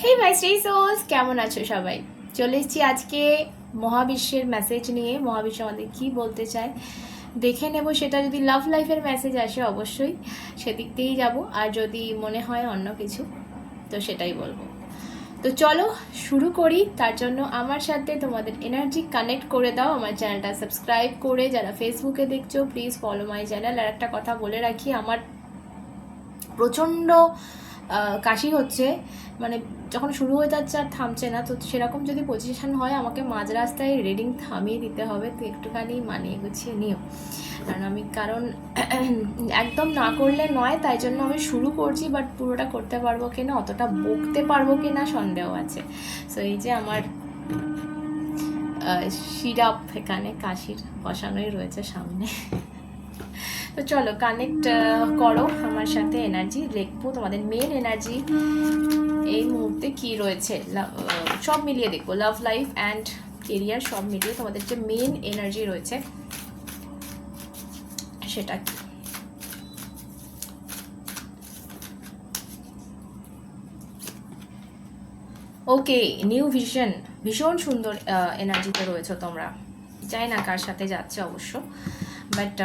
হে মাই sols কেমন আছো সবাই? চলে এসেছি আজকে মহাবিশ্বের মেসেজ নিয়ে। মহাবিশ্ব আমাদের কী বলতে চায়? দেখে নেব, সেটা যদি লাভ লাইফের মেসেজ আসে অবশ্যই, সেদিক দিয়েই যাব। আর যদি মনে হয় অন্য কিছু, তো সেটাই বলব। তো চলো, শুরু করি। তার জন্য আমার সাথে তোমাদের এনার্জি কানেক্ট করে দাও। আমার চ্যানেলটা সাবস্ক্রাইব করে, যারা ফেসবুকে দেখছ প্লিজ ফলো মাই চ্যানেল আর একটা কথা বলে রাখি, আমার প্রচণ্ড কাশি হচ্ছে মানে যখন শুরু হয়ে যাচ্ছে আর থামছে না, তো সেরকম যদি পজিশন হয়, আমাকে মাঝ রাস্তায় রিডিং থামিয়ে দিতে হবে, তো একটুখানি মানিয়ে গুছিয়ে নিও। কারণ আমি, কারণ একদম না করলে নয়, তাই জন্য আমি শুরু করছি বাট পুরোটা করতে পারব কি না অতটা বকতে পারব কি না সন্দেহ আছে। সো এই যে আমার সিরাপ এখানে কাশির বসানোই রয়েছে সামনে। তো চলো কানেক্ট করো আমার সাথে এনার্জি দেখব তোমাদের মেন এনার্জি এই মুহূর্তে কি রয়েছে। সব মিলিয়ে দেখব। লাভ লাইফ অ্যান্ড কেরিয়ার সব মিলিয়ে তোমাদের যে মেন এনার্জি রয়েছে সেটা কি? ওকে নিউ ভিশন ভীষণ সুন্দর এনার্জিতে রয়েছে তোমরা। জানি না কার সাথে যাচ্ছে অবশ্য বাট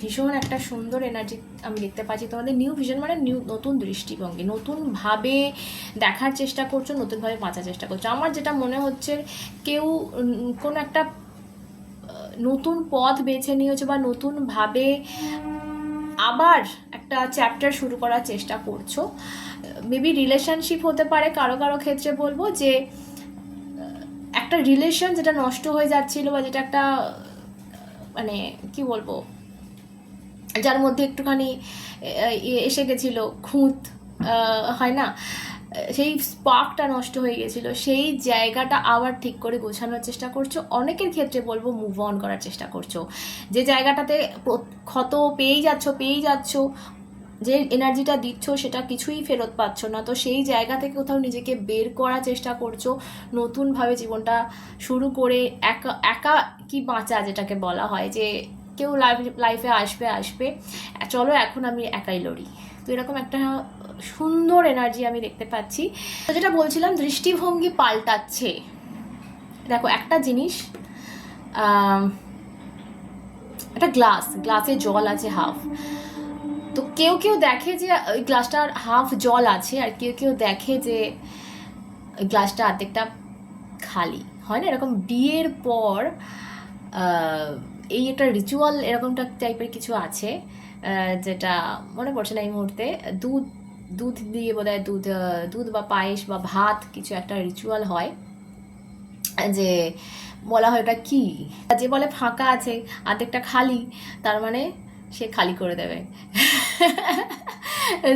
ভীষণ একটা সুন্দর এনার্জি আমি দেখতে পাচ্ছি। তোমাদের নিউ ভিশন মানে নিউ নতুন দৃষ্টিভঙ্গি, নতুনভাবে দেখার চেষ্টা করছ, নতুনভাবে বাঁচার চেষ্টা করছ। আমার যেটা মনে হচ্ছে, কেউ কোনো একটা নতুন পথ বেছে নিয়েছো বা নতুনভাবে আবার একটা চ্যাপ্টার শুরু করার চেষ্টা করছ মেবি রিলেশনশিপ হতে পারে, কারও কারও ক্ষেত্রে বলব যে একটা রিলেশন যেটা নষ্ট হয়ে যাচ্ছিল বা যেটা একটা মানে কি বলব যার মধ্যে একটুখানি এসে গেছিল খুঁত হয় না? সেই স্পার্কটা নষ্ট হয়ে গেছিল। সেই জায়গাটা আবার ঠিক করে গোছানোর চেষ্টা করছ। অনেকের ক্ষেত্রে বলব মুভ অন করার চেষ্টা করছ। যে জায়গাটাতে ক্ষত পেয়েই যাচ্ছ পেয়েই যাচ্ছ, যে এনার্জিটা দিচ্ছ সেটা কিছুই ফেরত পাচ্ছ না। তো সেই জায়গা থেকে কোথাও নিজেকে বের করার চেষ্টা করছ। নতুনভাবে জীবনটা শুরু করে একা একা কি বাঁচা যেটাকে বলা হয়? যে কেউ লাইফ লাইফে আসবে আসবে। চলো এখন আমি একাই লড়ি। তো এরকম একটা সুন্দর এনার্জি আমি দেখতে পাচ্ছি। তো যেটা বলছিলাম, দৃষ্টিভঙ্গি পাল্টাচ্ছে। দেখো, একটা জিনিস একটা গ্লাস গ্লাসে জল আছে হাফ তো কেউ কেউ দেখে যে, ওই গ্লাসটার হাফ জল আছে, আর কেউ কেউ দেখে যে গ্লাসটা অর্ধেকটা খালি। হয় না? এরকম বিয়ের পর এই একটা রিচুয়াল এরকমটা টাইপের কিছু আছে যেটা মনে পড়ছে না এই মুহূর্তে। দুধ দুধ দিয়ে বোধহয় দুধ দুধ বা পায়েস বা ভাত কিছু একটা রিচুয়াল হয়। যে বলা হয় ওটা কী? যে বলে ফাঁকা আছে অর্ধেকটা খালি তার মানে সে খালি করে দেবে।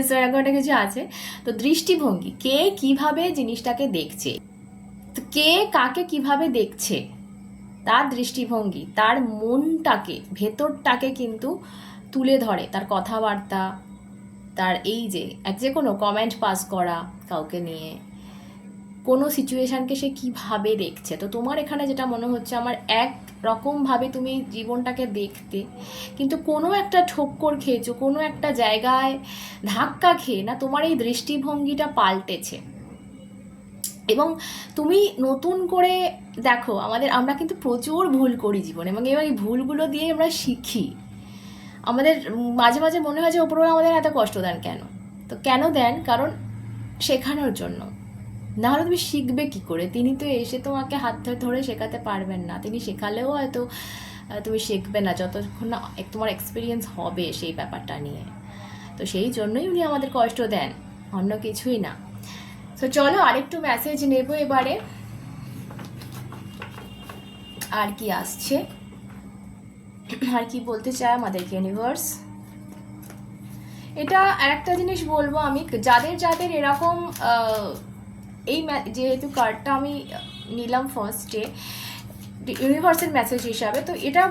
So, এরকম একটা কিছু আছে। তো দৃষ্টিভঙ্গি কে কীভাবে জিনিসটাকে দেখছে? কে কাকে কীভাবে দেখছে? তার দৃষ্টিভঙ্গি, তার মনটাকে, ভেতরটাকে কিন্তু তুলে ধরে, তার কথাবার্তা, তার এই যে, এক যে কোনো কমেন্ট পাস করা কাউকে নিয়ে। কোনো সিচুয়েশানকে সে কীভাবে দেখছে? তো তোমার এখানে যেটা মনে হচ্ছে, আমার এক রকমভাবে তুমি জীবনটাকে দেখতে, কিন্তু কোনো একটা ঠক্কর খেয়েছো, কোনো একটা জায়গায় ধাক্কা খেয়ে না তোমার এই দৃষ্টিভঙ্গিটা পাল্টেছে? এবং তুমি নতুন করে দেখো, আমাদের, আমরা কিন্তু প্রচুর ভুল করি জীবনে এবং এই ভুলগুলো দিয়ে আমরা শিখি। আমাদের, মাঝে মাঝে মনে হয় যে ওপরওয়ালা আমাদের এত কষ্ট দেন কেন? তো কেন দেন? কারণ শেখানোর জন্য। না হলে তুমি শিখবে কি করে? তিনি তো এসে তোমাকে হাত ধরে শেখাতে পারবেন না। তিনি শেখালেও হয়তো তুমি শিখবে না, যতক্ষণ না তোমার এক্সপিরিয়েন্স হবে সেই ব্যাপারটা নিয়ে। তো সেই জন্যই উনি আমাদের কষ্ট দেন, অন্য কিছুই না। তো চলো আরেকটু মেসেজ নেব এবারে। আর কি আসছে? আর কি বলতে চায় আমাদেরকে ইউনিভার্স এটা আরেকটা জিনিস বলব আমি, যাদের যাদের এরকম এই যেহেতু কার্ডটা আমি নিলাম ফার্স্টে ইউনিভার্সের মেসেজ হিসাবে, তো এটা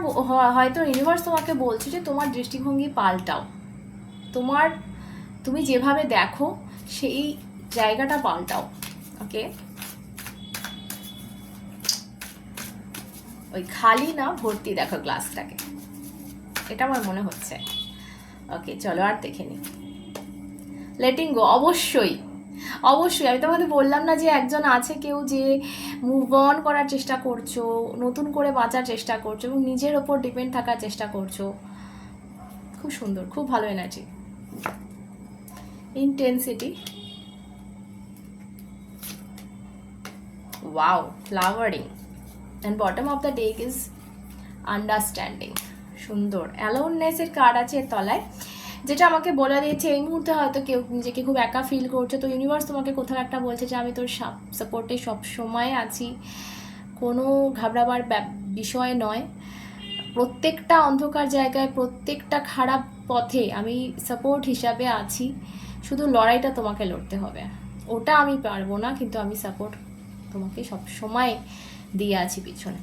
হয়তো ইউনিভার্স তোমাকে বলছে যে, তোমার দৃষ্টিভঙ্গি পাল্টাও। তোমার, তুমি যেভাবে দেখো, সেই জায়গাটা পাল্টাও ওকে ওই খালি না, ভর্তি দেখো গ্লাসটাকে এটা আমার মনে হচ্ছে। ওকে চলো আর দেখে নি। লেটিং গো অবশ্যই। অবশ্যই, আমি তোমাদের বললাম না যে একজন আছে কেউ যে মুভ অন করার চেষ্টা করছ, নতুন করে বাঁচার চেষ্টা করছ এবং নিজের ওপর ডিপেন্ড থাকার চেষ্টা করছ। খুব সুন্দর, খুব ভালো energy intensity wow flowering and bottom of the deck is understanding সুন্দর। অ্যালোননেসের কার্ড আছে এর তলায়। যেটা আমাকে বলে দিয়েছে, এই মুহূর্তে হয়তো কেউ নিজেকে খুব একা ফিল করছে। তো ইউনিভার্স তোমাকে কোথাও একটা বলছে যে, আমি তোর সাপোর্টে সব সময় আছি। কোনো ঘাবড়াবার বিষয় নয়। প্রত্যেকটা অন্ধকার জায়গায়, প্রত্যেকটা খারাপ পথে আমি সাপোর্ট হিসাবে আছি। শুধু লড়াইটা তোমাকে লড়তে হবে। ওটা আমি পারব না, কিন্তু আমি সাপোর্ট তোমাকে সব সময় দিয়ে আছি পিছনে।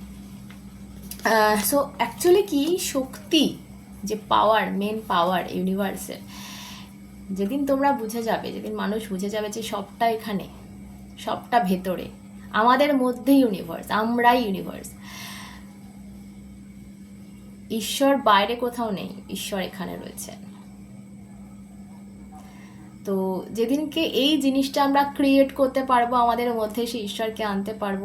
সো অ্যাকচুয়ালি কি? শক্তি, যে পাওয়ার মেন পাওয়ার ইউনিভার্সের যেদিন তোমরা বুঝে যাবে, যেদিন মানুষ বুঝে যাবে যে সবটা এখানে, সবটা ভেতরে, আমাদের মধ্যে ইউনিভার্স আমরাই ইউনিভার্স ঈশ্বর বাইরে কোথাও নেই, ঈশ্বর এখানে রয়েছেন তো যেদিনকে এই জিনিসটা আমরা ক্রিয়েট করতে পারব, আমাদের মধ্যে সেই ঈশ্বরকে আনতে পারব,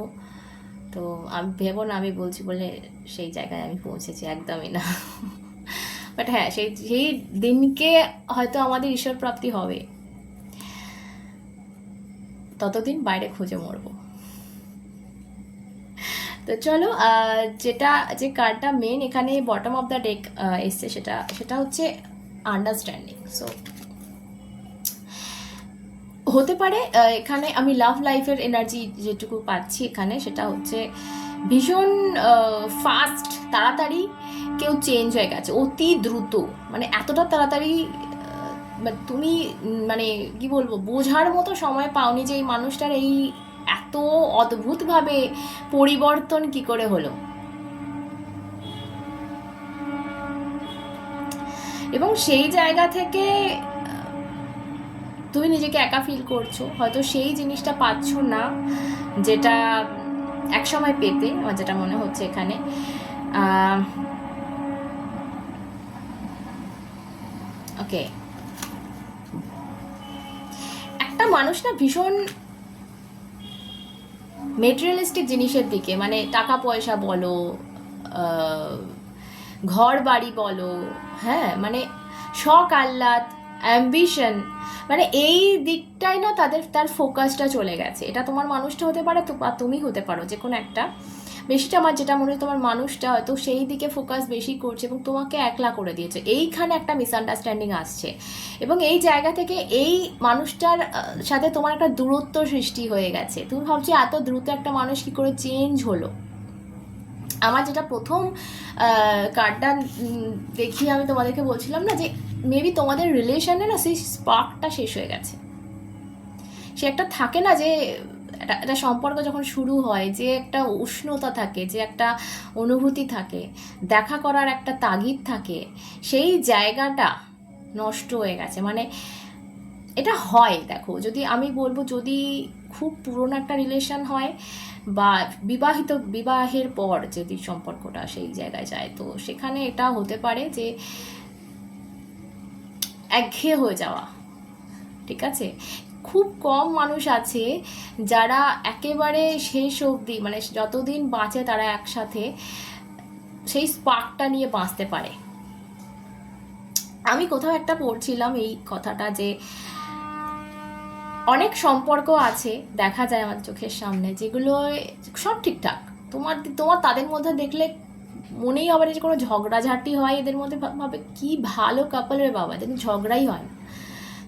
তো আমি ভেবো না, আমি বলছি বলে সেই জায়গায় আমি পৌঁছেছি, একদমই না। বাট হ্যাঁ সেই সেই দিনকে হয়তো আমাদের ঈশ্বর প্রাপ্তি হবে। ততদিন বাইরে খুঁজে মরবো। তো চলো যেটা, যে কার্ডটা মেন এখানে বটম অফ দ্য ডেক এসছে সেটা সেটা হচ্ছে আন্ডারস্ট্যান্ডিং সো হতে পারে এখানে আমি লাভ লাইফের এনার্জি যেটুকু পাচ্ছি এখানে, সেটা হচ্ছে ভীষণ ফাস্ট তাড়াতাড়ি কেউ চেঞ্জ হয়ে গেছে, অতি দ্রুত। মানে এতটা তাড়াতাড়ি মানে তুমি মানে কি বলব, বোঝার মতো সময় পাওনি যে এই মানুষটার এই এত অদ্ভুতভাবে পরিবর্তন কি করে হলো। এবং সেই জায়গা থেকে তুমি নিজেকে একা ফিল করছ, হয়তো সেই জিনিসটা পাচ্ছ না যেটা এক সময় পেতে, আমার যেটা মনে হচ্ছে এখানে। ওকে একটা মানুষ না ভীষণ মেটেরিয়ালিস্টিক জিনিসের দিকে মানে টাকা পয়সা বলো ঘর বাড়ি বলো হ্যাঁ মানে শখ, আহ্লাদ অ্যাম্বিশন মানে এই দিকটাই না তাদের, তার ফোকাসটা চলে গেছে। এটা তোমার মানুষটা হতে পারে বা তুমি হতে পারো যে কোনো একটা। বেশিটা আমার যেটা মনে হয় তোমার মানুষটা হয়তো সেই দিকে ফোকাস বেশি করছে এবং তোমাকে একলা করে দিয়েছে। এইখানে একটা মিসআন্ডারস্ট্যান্ডিং আসছে। এবং এই জায়গা থেকে এই মানুষটার সাথে তোমার একটা দূরত্ব সৃষ্টি হয়ে গেছে। তুমি ভাবছ, এত দ্রুত একটা মানুষ কী করে চেঞ্জ হলো? আমার যেটা প্রথম কার্ডটা দেখিয়ে আমি তোমাদেরকে বলছিলাম না যে মেবি তোমাদের রিলেশনে না সেই স্পার্কটা শেষ হয়ে গেছে। সে একটা থাকে না যে, একটা সম্পর্ক যখন শুরু হয়, যে একটা উষ্ণতা থাকে, যে একটা অনুভূতি থাকে, দেখা করার একটা তাগিদ থাকে, সেই জায়গাটা নষ্ট হয়ে গেছে। মানে এটা হয়, দেখো, যদি আমি বলব যদি খুব পুরনো একটা রিলেশন হয় বা বিবাহিত, বিবাহের পর যদি সম্পর্কটা সেই জায়গায় যায়, তো সেখানে এটা হতে পারে যে একঘেয়ে হয়ে যাওয়া। ঠিক আছে? খুব কম মানুষ আছে যারা একেবারে শেষ অবধি মানে যতদিন বাঁচে তারা একসাথে সেই স্পার্কটা নিয়ে বাঁচতে পারে। আমি কোথাও একটা পড়ছিলাম এই কথাটা যে অনেক সম্পর্ক আছে দেখা যায় আমার চোখের সামনে যেগুলো সব ঠিকঠাক। তোমার তোমার তাদের মধ্যে দেখলে মনেই হবে না যে কোনো ঝগড়াঝাটি হয় এদের মধ্যে ভাবে। কি ভালো কাপলের বাবা, এদের ঝগড়াই হয় না।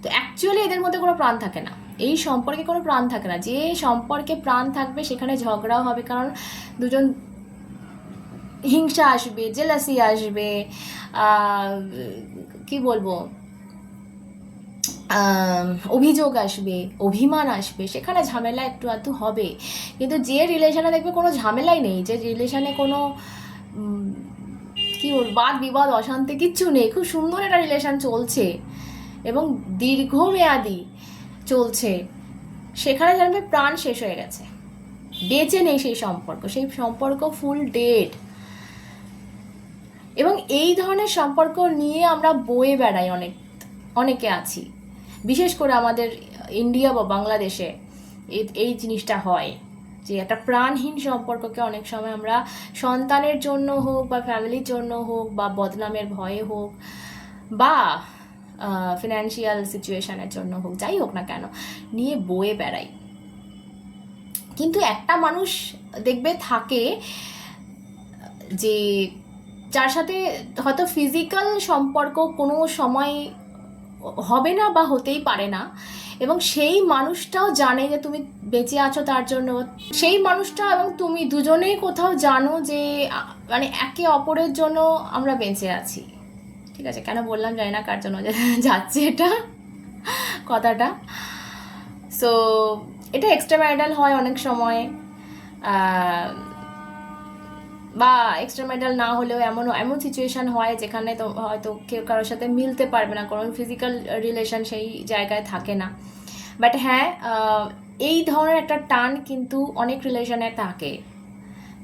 তো অ্যাকচুয়ালি এদের মধ্যে কোনো প্রাণ থাকে না। এই সম্পর্কে কোনো প্রাণ থাকে না। যে সম্পর্কে প্রাণ থাকবে সেখানে ঝগড়াও হবে, কারণ দুজন হিংসা আসবে জেলাসি আসবে কি বলব? অভিযোগ আসবে, অভিমান আসবে, সেখানে ঝামেলা একটু আধটু হবে। কিন্তু যে রিলেশনে দেখবে কোনো ঝামেলাই নেই, যে রিলেশনে কোনো কি বল বাদ বিবাদ, অশান্তি, কিচ্ছু নেই। খুব সুন্দর একটা রিলেশন চলছে। এবং দীর্ঘমেয়াদি চলছে। সেখানে জানবে প্রাণ শেষ হয়ে গেছে। বেঁচে নেই সেই সম্পর্ক। সেই সম্পর্ক ফুল ডেড এবং এই ধরনের সম্পর্ক নিয়ে আমরা বয়ে বেড়াই অনেক, অনেকে আছি। বিশেষ করে আমাদের ইন্ডিয়া বা বাংলাদেশে এই জিনিসটা হয়। যে একটা প্রাণহীন সম্পর্ককে অনেক সময় আমরা সন্তানের জন্য হোক বা ফ্যামিলির জন্য হোক বা বদনামের ভয়ে হোক বা ফিনান্সিয়াল সিচুয়েশনের জন্য হোক, যাই হোক না কেন, নিয়ে বয়ে বেড়াই। কিন্তু একটা মানুষ দেখবে থাকে যে, যার সাথে হয়তো ফিজিক্যাল সম্পর্ক কোনো সময় হবে না বা হতেই পারে না। এবং সেই মানুষটাও জানে যে তুমি বেঁচে আছো তার জন্য। সেই মানুষটা এবং তুমি দুজনেই কোথাও জানো যে মানে একে অপরের জন্য আমরা বেঁচে আছি। ঠিক আছে, কেন বললাম জানি না কার জন্য যাচ্ছে এটা কথাটা। সো এটা এক্সট্রা ম্যারিটাল হয় অনেক সময়। বা এক্সট্রা ম্যারিটাল না হলেও এমন এমন সিচুয়েশন হয় যেখানে তো হয়তো কেউ কারোর সাথে মিলতে পারবে না কারণ ফিজিক্যাল রিলেশন সেই জায়গায় থাকে না। বাট হ্যাঁ এই ধরনের একটা টান কিন্তু অনেক রিলেশনে থাকে,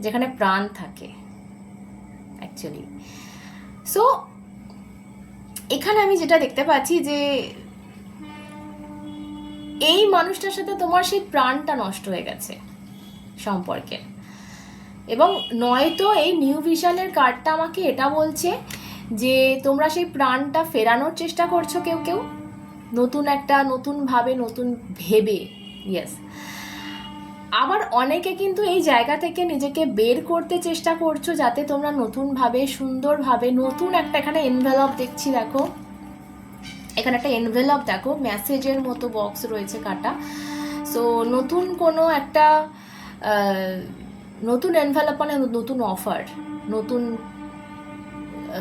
যেখানে প্রাণ থাকে অ্যাকচুয়ালি সো এখানে আমি যেটা দেখতে পাচ্ছি যে এই মানুষটার সাথে তোমার সেই প্রাণটা নষ্ট হয়ে গেছে সম্পর্কে। এবং নয়তো এই নিউ ভিশনের কার্ডটা আমাকে এটা বলছে যে তোমরা সেই প্রাণটা ফেরানোর চেষ্টা করছ কেউ কেউ? নতুন একটা নতুনভাবে নতুন ভেবে। ইয়েস আবার অনেকে কিন্তু এই জায়গা থেকে নিজেকে বের করতে চেষ্টা করছ যাতে তোমরা নতুনভাবে সুন্দরভাবে নতুন একটা এখানে এনভেলপ দেখছি দেখো। এখানে একটা এনভেলপ দেখো মেসেজের মতো বক্স রয়েছে কাটা। সো নতুন কোনো একটা নতুন এনভেলপ মানে নতুন অফার নতুন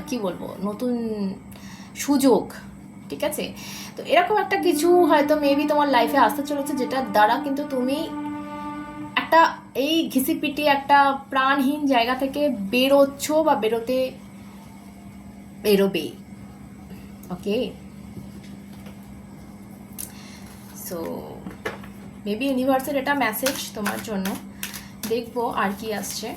কি বলব, নতুন সুযোগ, ঠিক আছে? তো এরকম একটা কিছু হয়তো মেবি তোমার লাইফে আসতে চলেছে যেটার দ্বারা কিন্তু তুমি একটা এই ঘিসিপিটি, একটা প্রাণহীন জায়গা থেকে বেরোচ্ছ বা বেরোতে বেরোবে ওকে সো মেবি ইউনিভার্সের এটা মেসেজ তোমার জন্য। দেখব আর কি আসছে।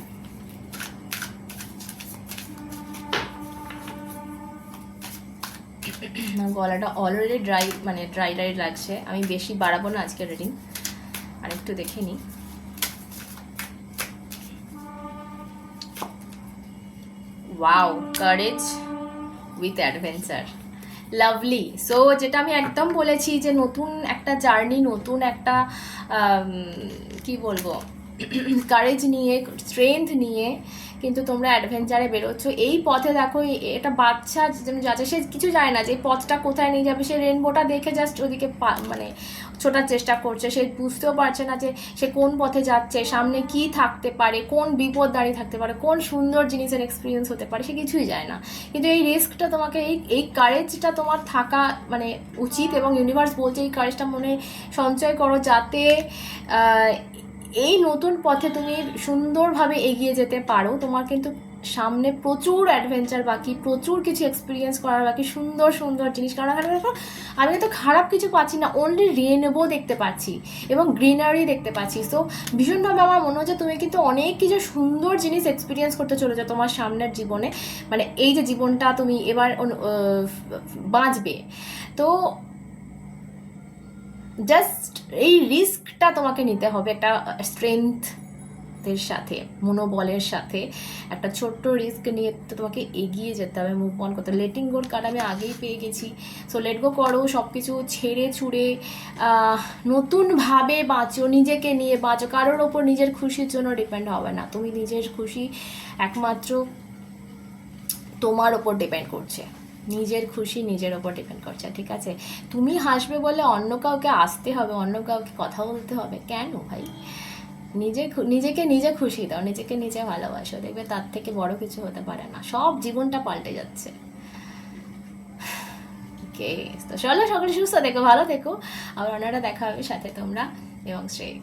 গলাটা অলরেডি ড্রাই মানে ড্রাই ড্রাই লাগছে। আমি বেশি বাড়াবো না আজকে রিডিং আর একটু দেখে নিই। Wow courage with adventure lovely so যেটা আমি একদম বলেছি যে নতুন একটা জার্নি নতুন একটা কি বলব? কারেজ নিয়ে স্ট্রেংথ নিয়ে কিন্তু তোমরা অ্যাডভেঞ্চারে বেরোচ্ছ। এই পথে দেখো এটা বাচ্চা যাচ্ছে, সে কিছু জানে না যে এই পথটা কোথায় নিয়ে যাবে। সে রেনবোটা দেখে জাস্ট ওদিকে মানে ছোটার চেষ্টা করছে। সে বুঝতেও পারছে না যে সে কোন পথে যাচ্ছে, সামনে কি থাকতে পারে, কোন বিপদ দাঁড়িয়ে থাকতে পারে, কোন সুন্দর জিনিসের এক্সপিরিয়েন্স হতে পারে, সে কিছুই যায় না। কিন্তু এই রিস্কটা তোমাকে, এই এই কারেজটা তোমার থাকা মানে উচিত এবং ইউনিভার্স বলছে এই কারেজটা মনে সঞ্চয় করো যাতে এই নতুন পথে তুমি সুন্দরভাবে এগিয়ে যেতে পারো। তোমার কিন্তু সামনে প্রচুর অ্যাডভেঞ্চার বাকি, প্রচুর কিছু এক্সপিরিয়েন্স করার বাকি, সুন্দর সুন্দর জিনিস। কারণ দেখো, আমি তো খারাপ কিছু পাচ্ছি না অনলি রেনবো দেখতে পাচ্ছি এবং গ্রিনারি দেখতে পাচ্ছি। সো ভীষণভাবে আমার মনে হচ্ছে তুমি কিন্তু অনেক কিছু সুন্দর জিনিস এক্সপিরিয়েন্স করতে চলেছো তোমার সামনের জীবনে। মানে এই যে জীবনটা তুমি এবার বাঁচবে। তো জাস্ট এই রিস্কটা তোমাকে নিতে হবে একটা স্ট্রেংথের সাথে, মনোবলের সাথে। একটা ছোট্ট রিস্ক নিয়ে তো তোমাকে এগিয়ে যেতে হবে মুভ অন করতে লেটিং গোর কার্ড আমি আগেই পেয়ে গেছি। সো লেট গো করো সব কিছু ছেড়ে ছুড়ে নতুনভাবে বাঁচো, নিজেকে নিয়ে বাঁচো। কারোর ওপর নিজের খুশির জন্য ডিপেন্ড হবে না। তুমি নিজের খুশি একমাত্র তোমার ওপর ডিপেন্ড করছে। নিজের খুশি নিজের ওপর ডিপেন্ড করছে। ঠিক আছে? তুমি হাসবে বলে অন্য কাউকে আসতে হবে, অন্য কাউকে কথা বলতে হবে, কেন ভাই? নিজে নিজেকে নিজে খুশি দাও, নিজেকে নিজে ভালোবাসো। দেখবে তার থেকে বড় কিছু হতে পারে না। সব জীবনটা পাল্টে যাচ্ছে। তো চলো সকলে সুস্থ দেখো ভালো থেকো। আবার অন্যরা দেখা হবে সাথে তোমরা এবং শ্রেয়।